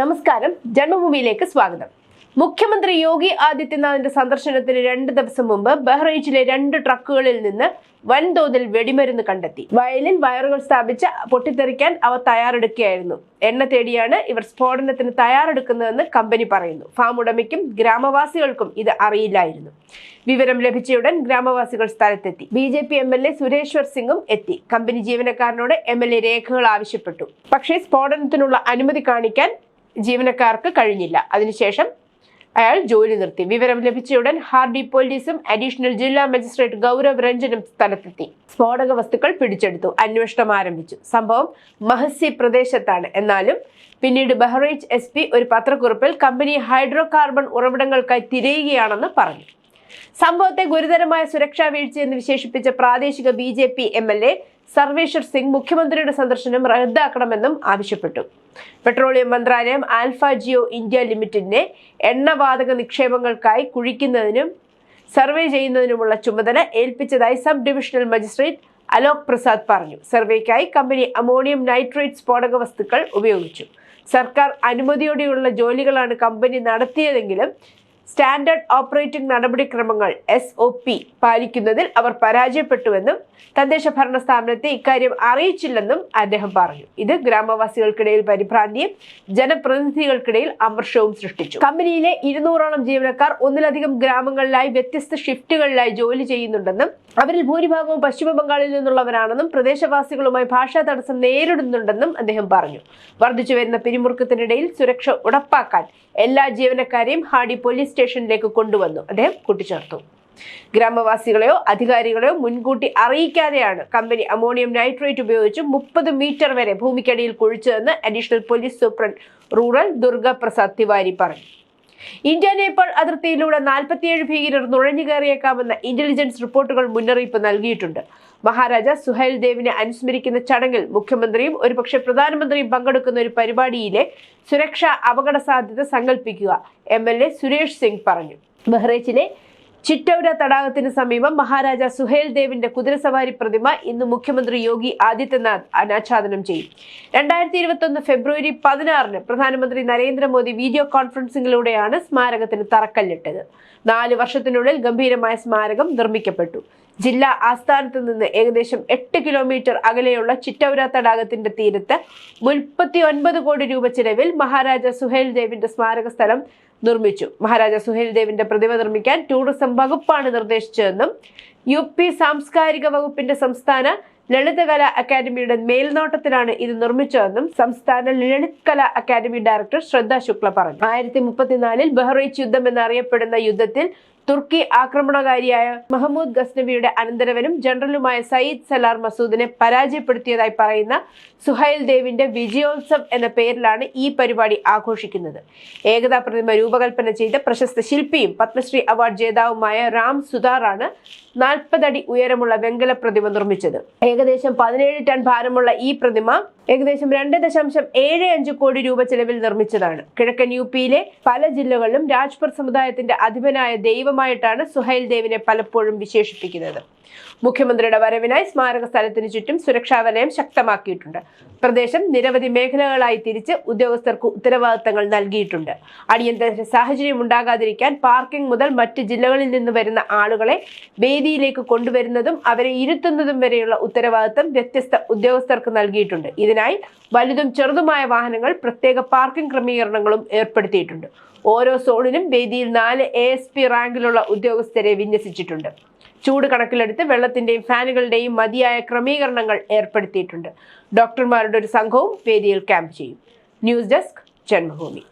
നമസ്കാരം. ജന്മഭൂമിയിലേക്ക് സ്വാഗതം. മുഖ്യമന്ത്രി യോഗി ആദിത്യനാഥിന്റെ സന്ദർശനത്തിന് രണ്ട് ദിവസം മുമ്പ് ബഹ്റൈച്ചിലെ രണ്ട് ട്രക്കുകളിൽ നിന്ന് വൻതോതിൽ വെടിമരുന്ന് കണ്ടെത്തി. വയലിൽ വയറുകൾ സ്ഥാപിച്ച് പൊട്ടിത്തെറിക്കാൻ അവ തയ്യാറെടുക്കുകയായിരുന്നു. എണ്ണ തേടിയാണ് ഇവർ സ്ഫോടനത്തിന് തയ്യാറെടുക്കുന്നതെന്ന് കമ്പനി പറയുന്നു. ഫാം ഉടമയ്ക്കും ഗ്രാമവാസികൾക്കും ഇത് അറിയില്ലായിരുന്നു. വിവരം ലഭിച്ചയുടൻ ഗ്രാമവാസികൾ സ്ഥലത്തെത്തി. B J P M L A Sureshwar സിംഗും എത്തി. കമ്പനി ജീവനക്കാരനോട് എം എൽ എ രേഖകൾ ആവശ്യപ്പെട്ടു. പക്ഷേ സ്ഫോടനത്തിനുള്ള അനുമതി കാണിക്കാൻ ജീവനക്കാർക്ക് കഴിഞ്ഞില്ല. അതിനുശേഷം അയാൾ ജോലി നിർത്തി. വിവരം ലഭിച്ച ഉടൻ ഹാർഡി പോലീസും അഡീഷണൽ ജില്ലാ മജിസ്ട്രേറ്റ് ഗൗരവ് രഞ്ജനും സ്ഥലത്തെത്തി. സ്ഫോടക വസ്തുക്കൾ പിടിച്ചെടുത്തു. അന്വേഷണം ആരംഭിച്ചു. സംഭവം മഹസി പ്രദേശത്താണ്. എന്നാലും പിന്നീട് ബഹ്റൈച്ച് എസ് പി ഒരു പത്രക്കുറിപ്പിൽ കമ്പനി ഹൈഡ്രോ കാർബൺ ഉറവിടങ്ങൾക്കായി തിരയുകയാണെന്ന് പറഞ്ഞു. സംഭവത്തെ ഗുരുതരമായ സുരക്ഷാ വീഴ്ചയെന്ന് വിശേഷിപ്പിച്ച പ്രാദേശിക B J P M L A Sarveshwar Singh മുഖ്യമന്ത്രിയുടെ സന്ദർശനം റദ്ദാക്കണമെന്നും ആവശ്യപ്പെട്ടു. പെട്രോളിയം മന്ത്രാലയം ആൽഫ ജിയോ ഇന്ത്യ ലിമിറ്റഡിനെ എണ്ണവാതക നിക്ഷേപങ്ങൾക്കായി കുഴിക്കുന്നതിനും സർവേ ചെയ്യുന്നതിനുമുള്ള ചുമതല ഏൽപ്പിച്ചതായി sub divisional magistrate Alok Prasad പറഞ്ഞു. സർവേക്കായി കമ്പനി അമോണിയം നൈട്രേറ്റ് സ്ഫോടക വസ്തുക്കൾ ഉപയോഗിച്ചു. സർക്കാർ അനുമതിയോടെയുള്ള ജോലികളാണ് കമ്പനി നടത്തിയതെങ്കിലും സ്റ്റാൻഡേർഡ് ഓപ്പറേറ്റിംഗ് നടപടിക്രമങ്ങൾ എസ് ഒ പി പാലിക്കുന്നതിൽ അവർ പരാജയപ്പെട്ടുവെന്നും തദ്ദേശ ഭരണ സ്ഥാപനത്തെ ഇക്കാര്യം അറിയിച്ചില്ലെന്നും അദ്ദേഹം പറഞ്ഞു. ഇത് ഗ്രാമവാസികൾക്കിടയിൽ പരിഭ്രാന്തിയും ജനപ്രതിനിധികൾക്കിടയിൽ അമർഷവും സൃഷ്ടിച്ചു. കമ്പനിയിലെ ഇരുന്നൂറോളം ജീവനക്കാർ ഒന്നിലധികം ഗ്രാമങ്ങളിലായി വ്യത്യസ്ത ഷിഫ്റ്റുകളിലായി ജോലി ചെയ്യുന്നുണ്ടെന്നും അവരിൽ ഭൂരിഭാഗവും പശ്ചിമ ബംഗാളിൽ നിന്നുള്ളവരാണെന്നും പ്രദേശവാസികളുമായി ഭാഷാ തടസ്സം നേരിടുന്നുണ്ടെന്നും അദ്ദേഹം പറഞ്ഞു. വർദ്ധിച്ചു വരുന്ന പിരിമുറുക്കത്തിനിടയിൽ സുരക്ഷ ഉറപ്പാക്കാൻ എല്ലാ ജീവനക്കാരെയും ഹാഡി പോലീസ് സ്റ്റേഷനിലേക്ക് കൊണ്ടുവന്നു. അദ്ദേഹം കൂട്ടിച്ചേർത്തു. ഗ്രാമവാസികളെയോ അധികാരികളെയോ മുൻകൂട്ടി അറിയിക്കാതെയാണ് കമ്പനി അമോണിയം നൈട്രേറ്റ് ഉപയോഗിച്ച് മുപ്പത് മീറ്റർ വരെ ഭൂമിക്കടിയിൽ കുഴിച്ചതെന്ന് additional police superintendent rural Durga Prasad Tiwari പറഞ്ഞു. ഇന്ത്യ നേപ്പാൾ അതിർത്തിയിലൂടെ നാൽപ്പത്തിയേഴ് ഭീകരർ നുഴഞ്ഞു കയറിയേക്കാമെന്ന ഇന്റലിജൻസ് റിപ്പോർട്ടുകൾ മുന്നറിയിപ്പ് നൽകിയിട്ടുണ്ട്. മഹാരാജ സുഹൈൽ ദേവിനെ അനുസ്മരിക്കുന്ന ചടങ്ങിൽ മുഖ്യമന്ത്രിയും ഒരുപക്ഷെ പ്രധാനമന്ത്രിയും പങ്കെടുക്കുന്ന ഒരു പരിപാടിയിലെ സുരക്ഷാ അപകട സാധ്യത സങ്കല്പിക്കുക M L A Suresh Singh പറഞ്ഞു. ബഹ്റൈച്ചിലെ ചിറ്റൌര തടാകത്തിന് സമീപം മഹാരാജ സുഹേൽ ദേവിന്റെ കുതിരസവാരി പ്രതിമ ഇന്ന് മുഖ്യമന്ത്രി യോഗി ആദിത്യനാഥ് അനാച്ഛാദനം ചെയ്യും. രണ്ടായിരത്തി ഇരുപത്തൊന്ന് ഫെബ്രുവരി പതിനാറിന് പ്രധാനമന്ത്രി നരേന്ദ്രമോദി വീഡിയോ കോൺഫറൻസിംഗിലൂടെയാണ് സ്മാരകത്തിന് തറക്കല്ലിട്ടത്. നാല് വർഷത്തിനുള്ളിൽ ഗംഭീരമായ സ്മാരകം നിർമ്മിക്കപ്പെട്ടു. ജില്ലാ ആസ്ഥാനത്ത് നിന്ന് ഏകദേശം എട്ട് കിലോമീറ്റർ അകലെയുള്ള ചിറ്റൌര തടാകത്തിന്റെ തീരത്ത് മുപ്പത്തി ഒൻപത് കോടി രൂപ ചിലവിൽ മഹാരാജ സുഹേൽ ദേവിന്റെ സ്മാരക സ്ഥലം നിർമ്മിച്ചു. മഹാരാജ സുഹേൽ ദേവിന്റെ പ്രതിമ നിർമ്മിക്കാൻ ടൂറിസം വകുപ്പാണ് നിർദ്ദേശിച്ചതെന്നും യു പി സാംസ്കാരിക വകുപ്പിന്റെ സംസ്ഥാന ലളിതകല അക്കാദമിയുടെ മേൽനോട്ടത്തിലാണ് ഇത് നിർമ്മിച്ചതെന്നും സംസ്ഥാന ലളിത് കല അക്കാദമി ഡയറക്ടർ ശ്രദ്ധ ശുക്ല പറഞ്ഞു. ആയിരത്തി മുപ്പത്തിനാലിൽ ബഹ്റൈച്ച് യുദ്ധം എന്നറിയപ്പെടുന്ന യുദ്ധത്തിൽ തുർക്കി ആക്രമണകാരിയായ മഹമ്മൂദ് ഗസ്നവിയുടെ അനന്തരവനും ജനറലുമായ സയ്യിദ് സലാർ മസൂദിനെ പരാജയപ്പെടുത്തിയതായി പറയുന്ന സുഹൈൽ ദേവിന്റെ വിജയോത്സവ് എന്ന പേരിലാണ് ഈ പരിപാടി ആഘോഷിക്കുന്നത്. ഏകതാ പ്രതിമ രൂപകൽപ്പന ചെയ്ത പ്രശസ്ത ശില്പിയും പത്മശ്രീ അവാർഡ് ജേതാവുമായ റാം സുതാറാണ് നാൽപ്പതടി ഉയരമുള്ള വെങ്കല പ്രതിമ നിർമ്മിച്ചത്. ഏകദേശം പതിനേഴ് ടൺ ഭാരമുള്ള ഈ പ്രതിമ ഏകദേശം രണ്ട് ദശാംശം ഏഴ് അഞ്ച് കോടി രൂപ ചെലവിൽ നിർമ്മിച്ചതാണ്. കിഴക്കൻ യു പിയിലെ പല ജില്ലകളിലും രാജ്പുർ സമുദായത്തിന്റെ അധിപനായ ദൈവമായിട്ടാണ് സുഹൈൽ ദേവിനെ പലപ്പോഴും വിശേഷിപ്പിക്കുന്നത്. മുഖ്യമന്ത്രിയുടെ വരവിനായി സ്മാരക സ്ഥലത്തിന് ചുറ്റും സുരക്ഷാ വലയം ശക്തമാക്കിയിട്ടുണ്ട്. പ്രദേശം നിരവധി മേഖലകളായി തിരിച്ച് ഉദ്യോഗസ്ഥർക്ക് ഉത്തരവാദിത്തങ്ങൾ നൽകിയിട്ടുണ്ട്. അടിയന്തര സാഹചര്യം ഉണ്ടാകാതിരിക്കാൻ പാർക്കിംഗ് മുതൽ മറ്റ് ജില്ലകളിൽ നിന്ന് വരുന്ന ആളുകളെ വേദിയിലേക്ക് കൊണ്ടുവരുന്നതും അവരെ ഇരുത്തുന്നതും വരെയുള്ള ഉത്തരവാദിത്തം വ്യത്യസ്ത ഉദ്യോഗസ്ഥർക്ക് നൽകിയിട്ടുണ്ട്. ഇതിനായി വലുതും ചെറുതുമായ വാഹനങ്ങൾ പ്രത്യേക പാർക്കിംഗ് ക്രമീകരണങ്ങളും ഏർപ്പെടുത്തിയിട്ടുണ്ട്. ഓരോ സോണിനും വേദിയിൽ നാല് എ എസ് പി റാങ്കിലുള്ള ഉദ്യോഗസ്ഥരെ വിന്യസിച്ചിട്ടുണ്ട്. ചൂട് കണക്കിലെടുത്ത് വെള്ളത്തിന്റെയും ഫാനുകളുടെയും മതിയായ ക്രമീകരണങ്ങൾ ഏർപ്പെടുത്തിയിട്ടുണ്ട്. ഡോക്ടർമാരുടെ ഒരു സംഘവും വേദിയിൽ ക്യാമ്പ് ചെയ്യും. News desk Janmabhumi.